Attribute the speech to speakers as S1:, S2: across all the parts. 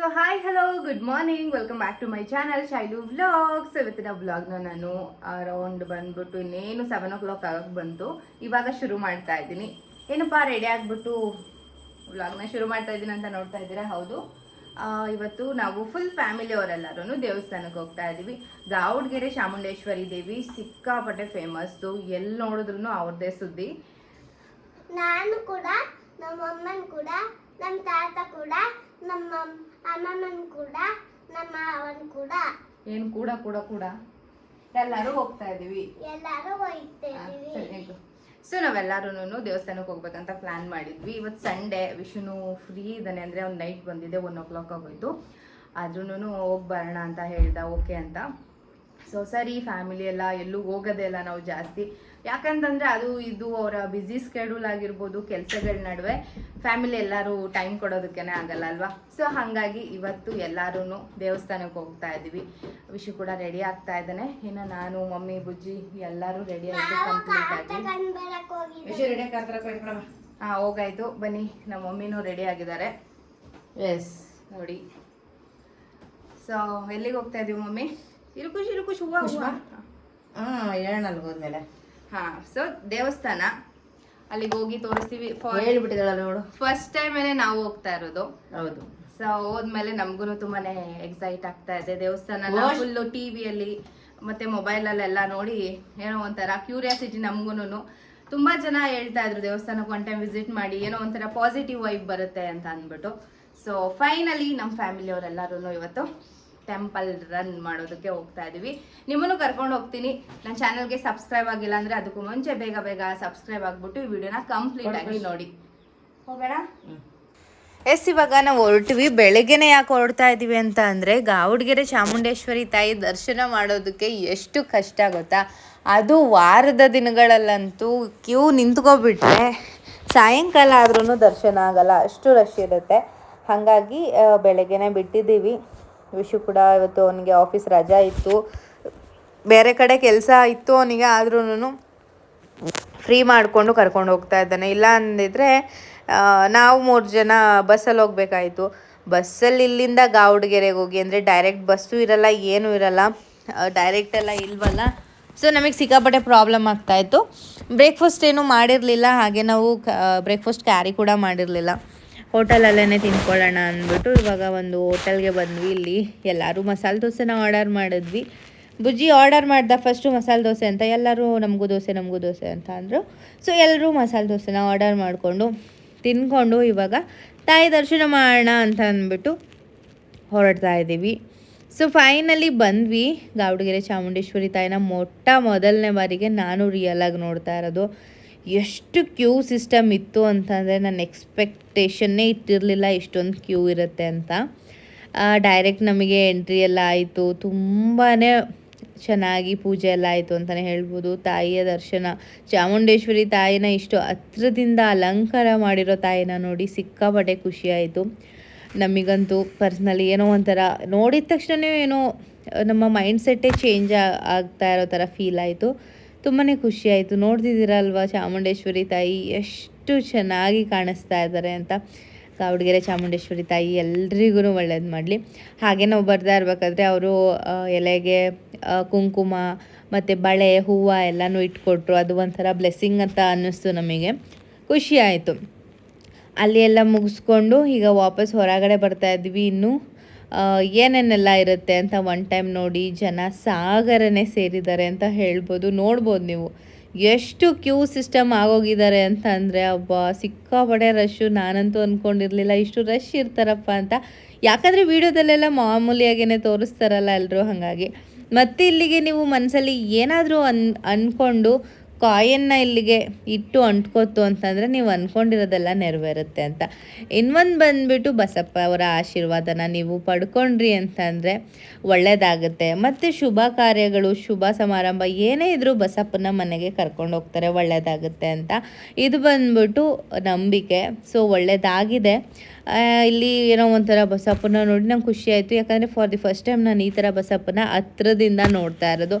S1: So hi hello good morning welcome back to my channel Shailu vlogs ಇವತ್ತಿನ ವ್ಲಾಗ್ನ ನಾನು around ಬಂದ್ಬಿಟ್ಟು ಇನ್ನೇನು ಸೆವೆನ್ ಓ ಕ್ಲಾಕ್ ಆಗಕ್ಕೆ ಬಂತು. ಇವಾಗ ಶುರು ಮಾಡ್ತಾ ಇದ್ದೀನಿ. ಏನಪ್ಪ ರೆಡಿ ಆಗಿಬಿಟ್ಟು ವ್ಲಾಗ್ನ ಶುರು ಮಾಡ್ತಾ ಇದ್ದೀನಿ ಅಂತ ನೋಡ್ತಾ ಇದ್ದೀರಾ? ಹೌದು. ಇವತ್ತು ನಾವು ಫುಲ್ ಫ್ಯಾಮಿಲಿ ಅವರೆಲ್ಲರೂ ದೇವಸ್ಥಾನಕ್ಕೆ ಹೋಗ್ತಾ ಇದ್ದೀವಿ. ಗಾವಡ್ಗೆರೆ ಚಾಮುಂಡೇಶ್ವರಿ ದೇವಿ ಸಿಕ್ಕಾಪಟ್ಟೆ ಫೇಮಸ್ಸು ಎಲ್ಲಿ ನೋಡಿದ್ರು ಅವ್ರದ್ದೇ ಸುದ್ದಿ.
S2: ನಾನು ಕೂಡ ನಮ್ಮ ಕೂಡ ನಮ್ಮ ಅಮ್ಮಮ್ಮನ್ ಕೂಡ ನಮ್ಮ ಅವನ್ ಕೂಡ.
S1: ಏನು ಕೂಡ ಕೂಡ ಕೂಡ? ಎಲ್ಲರೂ ಹೋಗ್ತಾ ಇದೀವಿ
S2: ಎಲ್ಲರೂ ಹೋಗ್ತಿದ್ದೀವಿ
S1: ಸೊ ನಾವೆಲ್ಲರೂ ದೇವಸ್ಥಾನಕ್ಕೆ ಹೋಗ್ಬೇಕಂತ ಪ್ಲಾನ್ ಮಾಡಿದ್ವಿ. ಇವತ್ತು ಸಂಡೇ ವಿಷ್ಣು ಫ್ರೀ ಇದ್ದಾನೆ ಅಂದರೆ ಅವ್ನು ನೈಟ್ ಬಂದಿದೆ ಒನ್ ಓ ಕ್ಲಾಕ್ ಆಗೋಯ್ತು. ಆದ್ರೂನು ಹೋಗಿ ಬರೋಣ ಅಂತ ಹೇಳ್ದ ಓಕೆ ಅಂತ. ಸೊ ಸರಿ ಫ್ಯಾಮಿಲಿ ಎಲ್ಲ ಎಲ್ಲೂ ಹೋಗೋದೇ ಇಲ್ಲ ನಾವು ಜಾಸ್ತಿ. ಯಾಕಂತಂದರೆ ಅದು ಇದು ಅವರ ಬ್ಯುಸಿ ಸ್ಕೆಡ್ಯೂಲ್ ಆಗಿರ್ಬೋದು ಕೆಲಸಗಳ ನಡುವೆ ಫ್ಯಾಮಿಲಿ ಎಲ್ಲರೂ ಟೈಮ್ ಕೊಡೋದಕ್ಕೇ ಆಗಲ್ಲ ಅಲ್ವಾ? ಸೊ ಹಾಗಾಗಿ ಇವತ್ತು ಎಲ್ಲರೂ ದೇವಸ್ಥಾನಕ್ಕೆ ಹೋಗ್ತಾ ಇದ್ದೀವಿ. ವಿಷ ಕೂಡ ರೆಡಿ ಆಗ್ತಾ ಇದ್ದಾನೆ. ಇನ್ನು ನಾನು ಮಮ್ಮಿ ಬುಜ್ಜಿ ಎಲ್ಲರೂ ರೆಡಿ ಆಗಿ ಕಂಪ್ಲೀಟ್ ಆಗಿ. ಹಾಂ ಹೋಗಾಯ್ತು. ಬನ್ನಿ ನಮ್ಮ ಮಮ್ಮಿನೂ ರೆಡಿ ಆಗಿದ್ದಾರೆ.
S3: ಎಸ್
S1: ನೋಡಿ. ಸೊ ಎಲ್ಲಿಗೆ ಹೋಗ್ತಾ ಇದೀವಿ ಮಮ್ಮಿ? ಇರುಕುಶ್ ಇರುಕುಶ್ ಹೂವ ಹೂವ.
S3: ಹಾ ಹೋದ್ಮೇಲೆ.
S1: ಹಾ ಸೊ ದೇವಸ್ಥಾನ ಅಲ್ಲಿಗೆ ಹೋಗಿ ತೋರಿಸ್ತೀವಿ.
S3: ಹೇಳ್ಬಿಟ್ಟಿದ್ದಾಳ ನೋಡು.
S1: ಫಸ್ಟ್ ಟೈಮೇನೆ ನಾವು ಹೋಗ್ತಾ ಇರೋದು.
S3: ಹೌದು.
S1: ಸೊ ಹೋದ್ಮೇಲೆ ನಮ್ಗೂ ತುಂಬಾನೇ ಎಕ್ಸೈಟ್ ಆಗ್ತಾ ಇದೆ. ದೇವಸ್ಥಾನ ಫುಲ್ಲು ಟಿವಿಯಲ್ಲಿ ಮತ್ತೆ ಮೊಬೈಲಲ್ಲೆಲ್ಲ ನೋಡಿ ಏನೋ ಒಂಥರ ಕ್ಯೂರಿಯಾಸಿಟಿ ನಮ್ಗೂನು ತುಂಬಾ ಜನ ಹೇಳ್ತಾ ಇದ್ರು ದೇವಸ್ಥಾನಕ್ಕೆ ಒನ್ ಟೈಮ್ ವಿಸಿಟ್ ಮಾಡಿ ಏನೋ ಒಂಥರ ಪಾಸಿಟಿವ್ ವೈಬ್ ಬರುತ್ತೆ ಅಂತ ಅಂದ್ಬಿಟ್ಟು. ಸೊ ಫೈನಲಿ ನಮ್ಮ ಫ್ಯಾಮಿಲಿಯವರೆಲ್ಲರೂ ಇವತ್ತು ಟೆಂಪಲ್ ರನ್ ಮಾಡೋದಕ್ಕೆ ಹೋಗ್ತಾ ಇದೀವಿ. ನಿಮ್ಮನ್ನು ಕರ್ಕೊಂಡು ಹೋಗ್ತೀನಿ. ನನ್ನ ಚಾನಲ್ಗೆ ಸಬ್ಸ್ಕ್ರೈಬ್ ಆಗಿಲ್ಲ ಅಂದ್ರೆ ಅದಕ್ಕೂ ಮುಂಚೆ ಬೇಗ ಬೇಗ ಸಬ್ಸ್ಕ್ರೈಬ್ ಆಗ್ಬಿಟ್ಟು ಈ ವಿಡಿಯೋನ ಕಂಪ್ಲೀಟ್ ಆಗಿ ನೋಡಿ. ಹೋಗೋಣ ಎಸ್ ಇವಾಗ ನಾವು ಹೊರಟಿವಿ. ಬೆಳಗ್ಗೆನೆ ಯಾಕೆ ಹೊರಡ್ತಾ ಇದೀವಿ ಅಂತ ಅಂದರೆ ಗಾವುಡ್ಗೆರೆ ಚಾಮುಂಡೇಶ್ವರಿ ತಾಯಿ ದರ್ಶನ ಮಾಡೋದಕ್ಕೆ ಎಷ್ಟು ಕಷ್ಟ ಗೊತ್ತಾ? ಅದು ವಾರದ ದಿನಗಳಲ್ಲಂತೂ ಕ್ಯೂ ನಿಂತ್ಕೊಬಿಟ್ರೆ ಸಾಯಂಕಾಲ ಆದ್ರೂ ದರ್ಶನ ಆಗಲ್ಲ. ಅಷ್ಟು ರಶ್ ಇರುತ್ತೆ. ಹಾಗಾಗಿ ಬೆಳಗ್ಗೆನೇ ಬೆಳಗ್ಗೆನೆ ಬಿಟ್ಟಿದ್ದೀವಿ. ವಿಶು ಕೂಡ ಇವತ್ತು ಅವನಿಗೆ ಆಫೀಸ್ ರಜಾ ಇತ್ತು. ಬೇರೆ ಕಡೆ ಕೆಲಸ ಇತ್ತು ಅವನಿಗೆ ಆದ್ರೂ ಫ್ರೀ ಮಾಡಿಕೊಂಡು ಕರ್ಕೊಂಡು ಹೋಗ್ತಾ ಇದ್ದಾನೆ. ಇಲ್ಲ ಅಂದಿದ್ರೆ ನಾವು ಮೂರು ಜನ ಬಸ್ಸಲ್ಲಿ ಹೋಗ್ಬೇಕಾಯಿತು. ಬಸ್ಸಲ್ಲಿ ಇಲ್ಲಿಂದ ಗಾವುಡ್ಗೆರೆಗೆ ಹೋಗಿ, ಅಂದರೆ ಡೈರೆಕ್ಟ್ ಬಸ್ಸು ಇರಲ್ಲ, ಏನೂ ಇರಲ್ಲ ಡೈರೆಕ್ಟ್ ಎಲ್ಲ ಇಲ್ವಲ್ಲ. ಸೊ ನಮಗೆ ಸಿಕ್ಕಾಪಟ್ಟೆ ಪ್ರಾಬ್ಲಮ್ ಆಗ್ತಾಯಿತ್ತು ಬ್ರೇಕ್ಫಾಸ್ಟ್ ಏನೂ ಮಾಡಿರಲಿಲ್ಲ, ಹಾಗೆ ನಾವು ಬ್ರೇಕ್ಫಾಸ್ಟ್ ಕ್ಯಾರಿ ಕೂಡ ಮಾಡಿರಲಿಲ್ಲ. ಹೋಟೆಲಲ್ಲೇ ತಿನ್ಕೊಳ್ಳೋಣ ಅಂದ್ಬಿಟ್ಟು ಇವಾಗ ಒಂದು ಹೋಟೆಲ್ಗೆ ಬಂದ್ವಿ. ಇಲ್ಲಿ ಎಲ್ಲರೂ ಮಸಾಲೆ ದೋಸೆನ ಆರ್ಡರ್ ಮಾಡಿದ್ವಿ. ಬುಜ್ಜಿ ಆರ್ಡರ್ ಮಾಡ್ದ ಫಸ್ಟು ಮಸಾಲೆ ದೋಸೆ ಅಂತ, ಎಲ್ಲರೂ ನಮಗೂ ದೋಸೆ ನಮಗೂ ದೋಸೆ ಅಂತ ಅಂದರು. ಸೊ ಎಲ್ಲರೂ ಮಸಾಲೆ ದೋಸೆನ ಆರ್ಡರ್ ಮಾಡಿಕೊಂಡು ತಿನ್ಕೊಂಡು ಇವಾಗ ತಾಯಿ ದರ್ಶನ ಮಾಡೋಣ ಅಂತ ಅಂದ್ಬಿಟ್ಟು ಹೊರಡ್ತಾ ಇದ್ದೀವಿ. ಸೊ ಫೈನಲಿ ಬಂದ್ವಿ. ಗಾವಡಗೆರೆ ಚಾಮುಂಡೇಶ್ವರಿ ತಾಯಿನ ಮೊಟ್ಟ ಮೊದಲನೇ ಬಾರಿಗೆ ನಾನು ರಿಯಲಾಗಿ ನೋಡ್ತಾ ಇರೋದು. ಎಷ್ಟು ಕ್ಯೂ ಸಿಸ್ಟಮ್ ಇತ್ತು ಅಂತಂದರೆ ನನ್ನ ಎಕ್ಸ್ಪೆಕ್ಟೇಷನ್ನೇ ಇಟ್ಟಿರಲಿಲ್ಲ ಇಷ್ಟೊಂದು ಕ್ಯೂ ಇರುತ್ತೆ ಅಂತ. ಡೈರೆಕ್ಟ್ ನಮಗೆ ಎಂಟ್ರಿ ಎಲ್ಲ ಆಯಿತು. ತುಂಬಾ ಚೆನ್ನಾಗಿ ಪೂಜೆ ಎಲ್ಲ ಆಯಿತು ಅಂತಲೇ ಹೇಳ್ಬೋದು. ತಾಯಿಯ ದರ್ಶನ, ಚಾಮುಂಡೇಶ್ವರಿ ತಾಯಿನ ಇಷ್ಟು ಹತ್ರದಿಂದ ಅಲಂಕಾರ ಮಾಡಿರೋ ತಾಯಿನ ನೋಡಿ ಸಿಕ್ಕಾಪಟ್ಟೆ ಖುಷಿಯಾಯಿತು ನಮಗಂತೂ ಪರ್ಸ್ನಲಿ ಏನೋ ಒಂಥರ ನೋಡಿದ ತಕ್ಷಣವೇ ಏನೋ ನಮ್ಮ ಮೈಂಡ್ ಸೆಟ್ಟೇ ಚೇಂಜ್ ಆಗ್ತಾ ಇರೋ ಥರ ಫೀಲ್ ಆಯಿತು. ತುಂಬಾ ಖುಷಿಯಾಯಿತು. ನೋಡ್ತಿದ್ದೀರಲ್ವ ಚಾಮುಂಡೇಶ್ವರಿ ತಾಯಿ? ಎಷ್ಟು ಚೆನ್ನಾಗಿ ಕಾಣಿಸ್ತಾ ಇದ್ದಾರೆ ಅಂತ. ಗಾವಡಗೆರೆ ಚಾಮುಂಡೇಶ್ವರಿ ತಾಯಿ ಎಲ್ರಿಗೂ ಒಳ್ಳೇದು ಮಾಡಲಿ. ಹಾಗೆ ನಾವು ಬರ್ತಾ ಇರಬೇಕಾದ್ರೆ ಅವರು ಎಲೆಗೆ ಕುಂಕುಮ ಮತ್ತು ಬಳೆ, ಹೂವು ಎಲ್ಲನೂ ಇಟ್ಕೊಟ್ರು. ಅದು ಒಂಥರ ಬ್ಲೆಸ್ಸಿಂಗ್ ಅಂತ ಅನ್ನಿಸ್ತು ನಮಗೆ. ಖುಷಿ ಆಯಿತು ಅಲ್ಲಿ ಎಲ್ಲ ಮುಗಿಸ್ಕೊಂಡು ಈಗ ವಾಪಸ್ ಹೊರಗಡೆ ಬರ್ತಾ ಇದ್ವಿ ಇನ್ನು. ಏನೇನೆಲ್ಲ ಇರುತ್ತೆ ಅಂತ ಒನ್ ಟೈಮ್ ನೋಡಿ ಜನ ಸಾಗರನೇ ಸೇರಿದ್ದಾರೆ ಅಂತ ಹೇಳ್ಬೋದು. ನೋಡ್ಬೋದು ನೀವು. ಎಷ್ಟು ಕ್ಯೂ ಸಿಸ್ಟಮ್ ಆಗೋಗಿದ್ದಾರೆ ಅಂತ ಅಂದರೆ, ಅಬ್ಬ ಸಿಕ್ಕಾಪಡೆ ರಶ್ಶು ನಾನಂತೂ ಅಂದ್ಕೊಂಡಿರಲಿಲ್ಲ ಇಷ್ಟು ರಶ್ ಇರ್ತಾರಪ್ಪ ಅಂತ. ಯಾಕಂದರೆ ವೀಡಿಯೋದಲ್ಲೆಲ್ಲ ಮಾಮೂಲಿಯಾಗೇ ತೋರಿಸ್ತಾರಲ್ಲ ಎಲ್ಲರೂ ಹಾಗಾಗಿ. ಮತ್ತೆ ಇಲ್ಲಿಗೆ ನೀವು ಮನಸ್ಸಲ್ಲಿ ಏನಾದರೂ ಅನ್ ಅಂದ್ಕೊಂಡು ಕಾಯನ್ನ ಇಲ್ಲಿಗೆ ಇಟ್ಟು ಅಂಟ್ಕೋತು ಅಂತಂದರೆ ನೀವು ಅಂದ್ಕೊಂಡಿರೋದೆಲ್ಲ ನೆರವೇರುತ್ತೆ ಅಂತ. ಇನ್ನೊಂದು ಬಂದ್ಬಿಟ್ಟು ಬಸಪ್ಪ ಅವರ ಆಶೀರ್ವಾದನ ನೀವು ಪಡ್ಕೊಂಡ್ರಿ ಅಂತಂದರೆ ಒಳ್ಳೆಯದಾಗುತ್ತೆ ಮತ್ತು ಶುಭ ಕಾರ್ಯಗಳು, ಶುಭ ಸಮಾರಂಭ ಏನೇ ಇದ್ದರೂ ಬಸಪ್ಪನ ಮನೆಗೆ ಕರ್ಕೊಂಡು ಹೋಗ್ತಾರೆ ಒಳ್ಳೆಯದಾಗುತ್ತೆ ಅಂತ. ಇದು ಬಂದ್ಬಿಟ್ಟು ನಂಬಿಕೆ. ಸೊ ಒಳ್ಳೆಯದಾಗಿದೆ ಇಲ್ಲಿ ಏನೋ ಒಂಥರ ಬಸಪ್ಪನ ನೋಡಿ ನಂಗೆ ಖುಷಿ ಆಯಿತು. ಯಾಕಂದರೆ ಫಾರ್ ದಿ ಫಸ್ಟ್ ಟೈಮ್ ನಾನು ಈ ಥರ ಬಸಪ್ಪನ ಹತ್ರದಿಂದ ನೋಡ್ತಾ ಇರೋದು.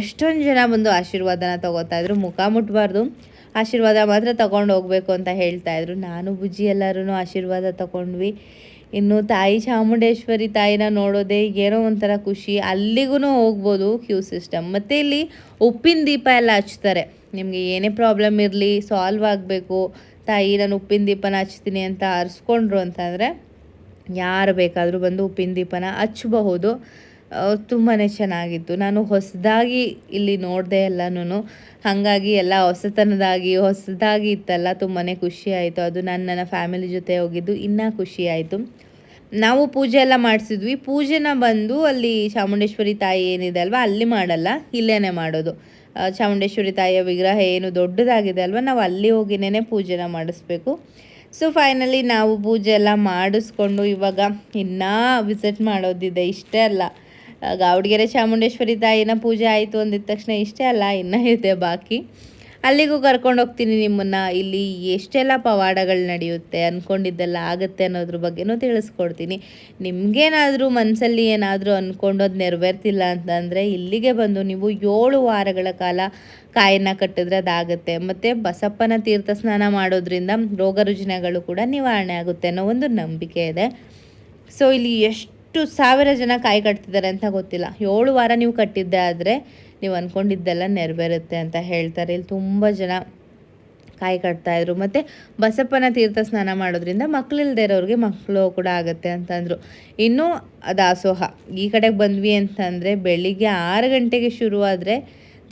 S1: ಎಷ್ಟೊಂದು ಜನ ಬಂದು ಆಶೀರ್ವಾದನ ತಗೋತಾ ಇದ್ರು. ಮುಖ ಮುಟ್ಬಾರ್ದು. ಆಶೀರ್ವಾದ ಮಾತ್ರ ತಗೊಂಡು ಹೋಗ್ಬೇಕು ಅಂತ ಹೇಳ್ತಾ ಇದ್ರು. ನಾನು ಬುಜ್ಜಿ ಎಲ್ಲರೂ ಆಶೀರ್ವಾದ ತಗೊಂಡ್ವಿ. ಇನ್ನು ತಾಯಿ ಚಾಮುಂಡೇಶ್ವರಿ ತಾಯಿನ ನೋಡೋದೇ ಏನೋ ಒಂಥರ ಖುಷಿ. ಅಲ್ಲಿಗೂ ಹೋಗ್ಬೋದು ಕ್ಯೂ ಸಿಸ್ಟಮ್. ಮತ್ತು ಇಲ್ಲಿ ಉಪ್ಪಿನ ದೀಪ ಎಲ್ಲ ಹಚ್ತಾರೆ. ನಿಮಗೆ ಏನೇ ಪ್ರಾಬ್ಲಮ್ ಇರಲಿ ಸಾಲ್ವ್ ಆಗಬೇಕು. ತಾಯಿ ನಾನು ಉಪ್ಪಿನ ದೀಪನ ಹಚ್ತೀನಿ ಅಂತ ಅರಿಸ್ಕೊಂಡ್ರು ಅಂತಂದರೆ ಯಾರು ಬೇಕಾದರೂ ಬಂದು ಉಪ್ಪಿನ ದೀಪನ ಹಚ್ಚಬಹುದು. ತುಂಬಾ ಚೆನ್ನಾಗಿತ್ತು. ನಾನು ಹೊಸದಾಗಿ ಇಲ್ಲಿ ನೋಡಿದೆ ಎಲ್ಲನೂ ಹಾಗಾಗಿ ಎಲ್ಲ ಹೊಸತನದಾಗಿ, ಹೊಸದಾಗಿ ಇತ್ತಲ್ಲ ತುಂಬಾ ಖುಷಿ ಆಯಿತು. ಅದು ನಾನು, ನನ್ನ ಫ್ಯಾಮಿಲಿ ಜೊತೆ ಹೋಗಿದ್ದು ಇನ್ನೂ ಖುಷಿ ಆಯಿತು. ನಾವು ಪೂಜೆ ಎಲ್ಲ ಮಾಡಿಸಿದ್ವಿ. ಪೂಜೆನ ಬಂದು ಅಲ್ಲಿ ಚಾಮುಂಡೇಶ್ವರಿ ತಾಯಿ ಏನಿದೆ ಅಲ್ವಾ, ಅಲ್ಲಿ ಮಾಡಲ್ಲ ಇಲ್ಲೇ ಮಾಡೋದು. ಚಾಮುಂಡೇಶ್ವರಿ ತಾಯಿಯ ವಿಗ್ರಹ ಏನು ದೊಡ್ಡದಾಗಿದೆ ಅಲ್ವಾ? ನಾವು ಅಲ್ಲಿ ಹೋಗಿನೇ ಪೂಜೆನ ಮಾಡಿಸ್ಬೇಕು. ಸೊ ಫೈನಲಿ ನಾವು ಪೂಜೆ ಎಲ್ಲ ಮಾಡಿಸ್ಕೊಂಡು ಇವಾಗ ಇನ್ನೂ ವಿಸಿಟ್ ಮಾಡೋದಿದೆ. ಇಷ್ಟೇ ಅಲ್ಲ. ಗಾವಡಿಗೆರೆ ಚಾಮುಂಡೇಶ್ವರಿ ತಾಯಿನ ಪೂಜೆ ಆಯಿತು ಅಂದಿದ ತಕ್ಷಣ ಇಷ್ಟೇ ಅಲ್ಲ, ಇನ್ನೂ ಇದೆ ಬಾಕಿ. ಅಲ್ಲಿಗೂ ಕರ್ಕೊಂಡು ಹೋಗ್ತೀನಿ ನಿಮ್ಮನ್ನು. ಇಲ್ಲಿ ಎಷ್ಟೆಲ್ಲ ಪವಾಡಗಳು ನಡೆಯುತ್ತೆ ಅಂದ್ಕೊಂಡಿದ್ದೆಲ್ಲ ಆಗುತ್ತೆ ಅನ್ನೋದ್ರ ಬಗ್ಗೆನೂ ತಿಳಿಸ್ಕೊಡ್ತೀನಿ. ನಿಮಗೇನಾದರೂ ಮನಸ್ಸಲ್ಲಿ ಏನಾದರೂ ಅಂದ್ಕೊಂಡು ಅದು ನೆರವೇರ್ತಿಲ್ಲ ಅಂತಂದರೆ ಇಲ್ಲಿಗೆ ಬಂದು ನೀವು ಏಳು ವಾರಗಳ ಕಾಲ ಕಾಯನ್ನು ಕಟ್ಟಿದ್ರೆ ಅದಾಗುತ್ತೆ. ಮತ್ತು ಬಸಪ್ಪನ ತೀರ್ಥ ಸ್ನಾನ ಮಾಡೋದ್ರಿಂದ ರೋಗ ರುಜಿನಗಳು ಕೂಡ ನಿವಾರಣೆ ಆಗುತ್ತೆ ಅನ್ನೋ ಒಂದು ನಂಬಿಕೆ ಇದೆ. ಸೊ ಇಲ್ಲಿ ಎಷ್ಟು ಸಾವಿರ ಜನ ಕಾಯಿ ಕಟ್ತಿದ್ದಾರೆ ಅಂತ ಗೊತ್ತಿಲ್ಲ. ಏಳು ವಾರ ನೀವು ಕಟ್ಟಿದ್ದೆ ಆದರೆ ನೀವು ಅಂದ್ಕೊಂಡಿದ್ದೆಲ್ಲ ನೆರವೇರುತ್ತೆ ಅಂತ ಹೇಳ್ತಾರೆ. ಇಲ್ಲಿ ತುಂಬ ಜನ ಕಾಯಿ ಕಟ್ತಾಯಿದ್ರು ಮತ್ತು ಬಸಪ್ಪನ ತೀರ್ಥ ಸ್ನಾನ ಮಾಡೋದ್ರಿಂದ ಮಕ್ಕಳಿಲ್ದೇ ಇರೋರಿಗೆ ಮಕ್ಕಳು ಕೂಡ ಆಗುತ್ತೆ ಅಂತಂದರು. ಇನ್ನೂ ದಾಸೋಹ ಈ ಕಡೆಗೆ ಬಂದ್ವಿ ಅಂತಂದರೆ ಬೆಳಿಗ್ಗೆ ಆರು ಗಂಟೆಗೆ ಶುರುವಾದರೆ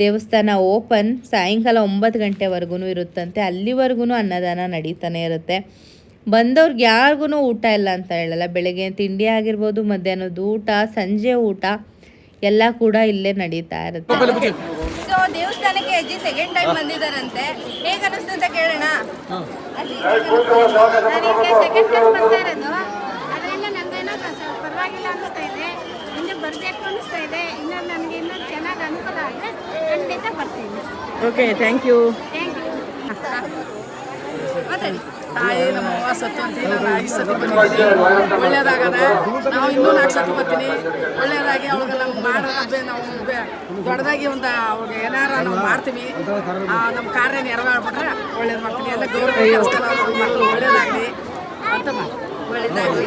S1: ದೇವಸ್ಥಾನ ಓಪನ್ ಸಾಯಂಕಾಲ ಒಂಬತ್ತು ಗಂಟೆವರೆಗೂ ಇರುತ್ತಂತೆ. ಅಲ್ಲಿವರೆಗೂ ಅನ್ನದಾನ ನಡೀತಾನೆ ಇರುತ್ತೆ. ಬಂದವ್ರಿಗೆ ಯಾರಿಗೂ ಊಟ ಇಲ್ಲ ಅಂತ ಹೇಳಲ್ಲ. ಬೆಳಗ್ಗೆ ತಿಂಡಿ ಆಗಿರ್ಬೋದು, ಮಧ್ಯಾಹ್ನದ ಊಟ, ಸಂಜೆ ಊಟ ಎಲ್ಲ ಕೂಡ ಇಲ್ಲೇ ನಡೀತಾ ಇರುತ್ತೆ. ಸೊ ದೇವಸ್ಥಾನಕ್ಕೆ ಅಜ್ಜಿ ಸೆಕೆಂಡ್ ಟೈಮ್ ಬಂದಿದ್ದಾರಂತೆ. ಹೇಗೆ ಅನಿಸ್ತು ಅಂತ ಕೇಳೋಣ.
S2: ಸೆಕೆಂಡ್ ಟೈಮ್ ಬರ್ತಾ ಇರೋದು. ಅದರಿಂದ ನಮ್ದೇನೋ ಪರವಾಗಿಲ್ಲ ಅನಿಸ್ತಾ ಇದೆ. ಇನ್ನೂ ಬರಬೇಕು ಅನಿಸ್ತಾ ಇದೆ. ಇನ್ನೂ ನನಗೆ ಇನ್ನೂ ಚೆನ್ನಾಗಿ ಅನುಕೂಲ ಆದರೆ ಖಂಡಿತ ಬರ್ತೀನಿ.
S3: ಓಕೆ ಥ್ಯಾಂಕ್ ಯು
S4: ತಾಯಿ ನಮ್ಮ ಅವ್ವ ಸತ್ತು ಅಂತ ನಾನು ಐದು ಸತಿ ಬಂದಿದ್ದೀನಿ. ಒಳ್ಳೇದಾಗದ ನಾವು ಇನ್ನೂ ನಾಲ್ಕು ಸತಿ ಬರ್ತೀನಿ. ಒಳ್ಳೇದಾಗಿ ಅವಳಿಗೆ ನಮ್ಗೆ ಮಾಡೋದು ನಾವು ದೊಡ್ಡದಾಗಿ ಒಂದು ಅವ್ರಿಗೆ ಏನಾರ ನಾವು ಮಾಡ್ತೀವಿ. ನಮ್ಮ ಕಾರ್ಯ ನೆರವೇರ್ಬಿಟ್ರೆ ಒಳ್ಳೇದು ಮಾಡ್ತೀನಿ. ಎಲ್ಲ ಗೌರವ ಒಳ್ಳೇದಾಗಲಿ. ಅಂತ ಒಳ್ಳೇದಾಗಲಿ.